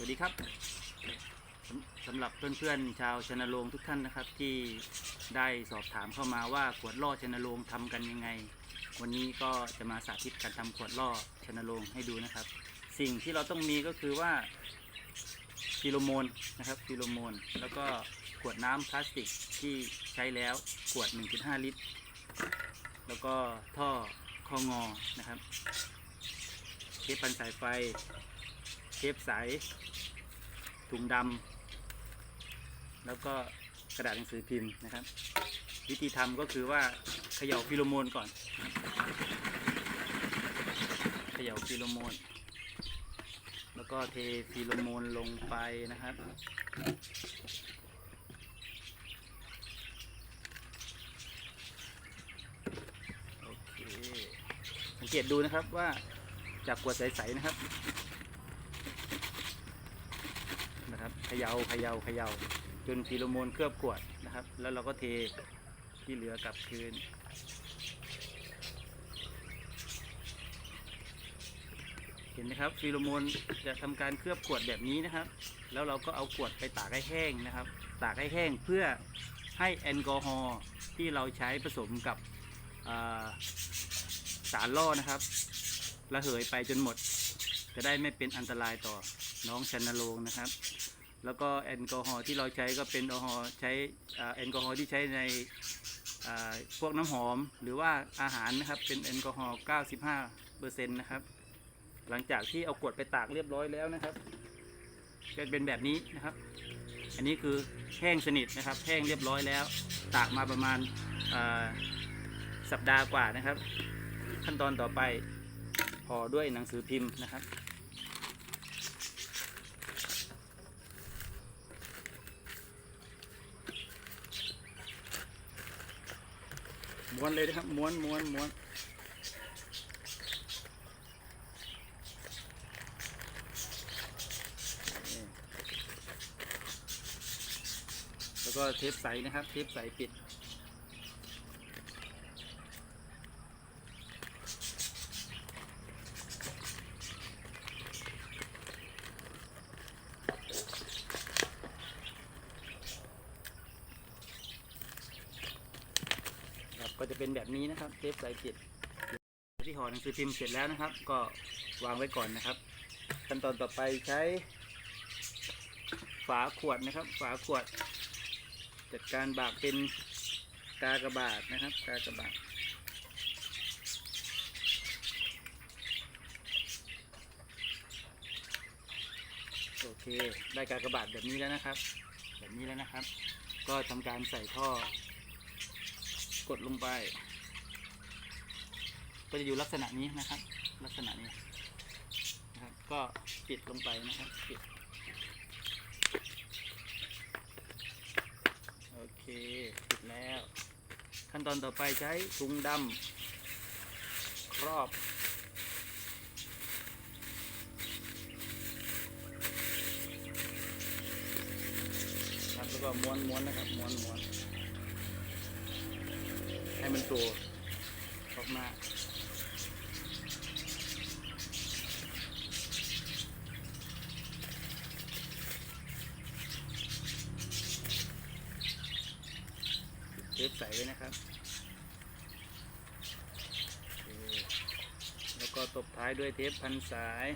สวัสดีครับสำหรับเพื่อนๆชาวชนโรงทุกท่านนะครับ ที่ได้สอบถามเข้ามาว่าขวดล่อชนโรงทำกันยังไง วันนี้ก็จะมาสาธิตการทำขวดล่อชนโรงให้ดูนะครับ สิ่งที่เราต้องมีก็คือว่าฟิโลโมนนะครับฟิโลโมน แล้วก็ขวดน้ำพลาสติกที่ใช้แล้วขวด 1.5 ลิตร แล้วก็ท่อคองอนะครับเทปพันสายไฟ เทปใสถุงดำแล้วก็กระดาษหนังสือพิมพ์นะครับ วิธีทำก็คือว่าเขย่าฟิโลโมนก่อนเขย่าฟิโลโมน แล้วก็เทฟิโลโมนลงไปนะครับโอเคสังเกตดูนะครับว่าจากขวดใสๆนะครับ นะครับ เขยา่าเขยา่าเขย่าจนฟีโรโมนเคลือบขวดนะครับ แล้วเราก็เทที่เหลือกลับคืน เห็นไหมครับฟีโรโมนจะทำการเคลือบขวดแบบนี้นะครับ แล้วเราก็เอาขวดไปตากให้แห้งนะครับ ตากให้แห้งเพื่อให้แอลกอฮอล์ที่เราใช้ผสมกับสารล่อนะครับระเหยไปจนหมด จะได้ไม่เป็นอันตรายต่อน้องชันนโรงนะครับ แล้วก็แอลกอฮอล์ที่เราใช้ก็เป็นแอลกอฮอล์ใช้แอลกอฮอล์ที่ใช้ในพวกน้ำหอมหรือว่าอาหารนะครับเป็นแอลกอฮอล์ 95เปอร์เซ็นต์นะครับ หลังจากที่เอากวดไปตากเรียบร้อยแล้วนะครับจะเป็นแบบนี้นะครับ อันนี้คือแห้งสนิทนะครับ แห้งเรียบร้อยแล้ว ตากมาประมาณสัปดาห์กว่านะครับ ขั้นตอนต่อไปห่อด้วยหนังสือพิมพ์นะครับ ม้วนเลยนะครับ ม้วนม้วนม้วนแล้วก็เทปใสนะครับ เทปใสปิด จะเป็นแบบนี้นะครับเทปใสปิดที่ห่อหนังสือพิมพ์เสร็จแล้วนะครับ ก็วางไว้ก่อนนะครับ ขั้นตอนต่อไปใช้ ฝาขวดนะครับ ฝาขวด จัดการบากเป็นกากระบาทนะครับ กากระบาทโอเค ได้กากระบาทแบบนี้แล้วนะครับ แบบนี้แล้วนะครับ ก็ทำการใส่ท่อ กดลงไป ก็จะอยู่ลักษณะนี้นะครับ ลักษณะนี้นะครับ ก็ปิดลงไปนะครับปิดโอเคปิดแล้ว ขั้นตอนต่อไปใช้ถุงดำครอบครับแล้วก็ม้วนม้วนนะครับม้วนม้วน ให้มันตัวออกมาเทปใส่ไว้นะครับ แล้วก็ตบท้ายด้วยเทปพันสาย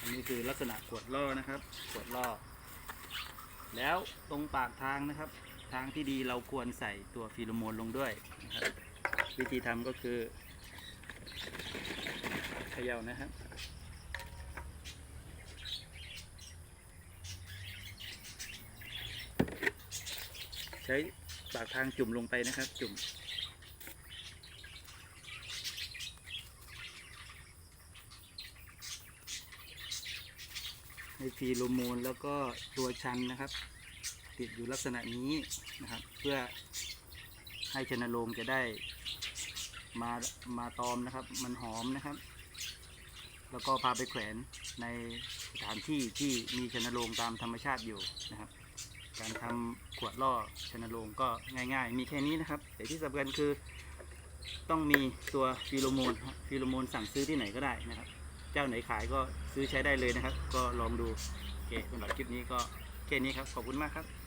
อันนี้ คือลักษณะขวดล่อนะครับ ขวดล่อ แล้วตรงปากทางนะครับ ทางที่ดีเราควรใส่ตัวฟีโรโมนลงด้วยนะครับวิธีทำก็คือเขย่านะครับใช้ปากทางจุ่มลงไปนะครับ จุ่ม ให้ฟีโรโมนแล้วก็ตัวชันนะครับ ติดอยู่ลักษณะนี้นะครับ เพื่อให้ชนโรงจะได้มามาตอมนะครับ มันหอมนะครับ แล้วก็พาไปแขวนในสถานที่ที่มีชนโรงตามธรรมชาติอยู่นะครับ การทำขวดล่อชนโรงก็ง่าย ๆ มีแค่นี้นะครับแต่ที่สำคัญคือต้องมีตัวฟีโรโมนฟีโรโมนสั่งซื้อที่ไหนก็ได้นะครับ เจ้าไหนขายก็ซื้อใช้ได้เลยนะครับ ก็ลองดูโอเคสำหรับคลิปนี้ก็แค่นี้ครับ ขอบคุณมากครับ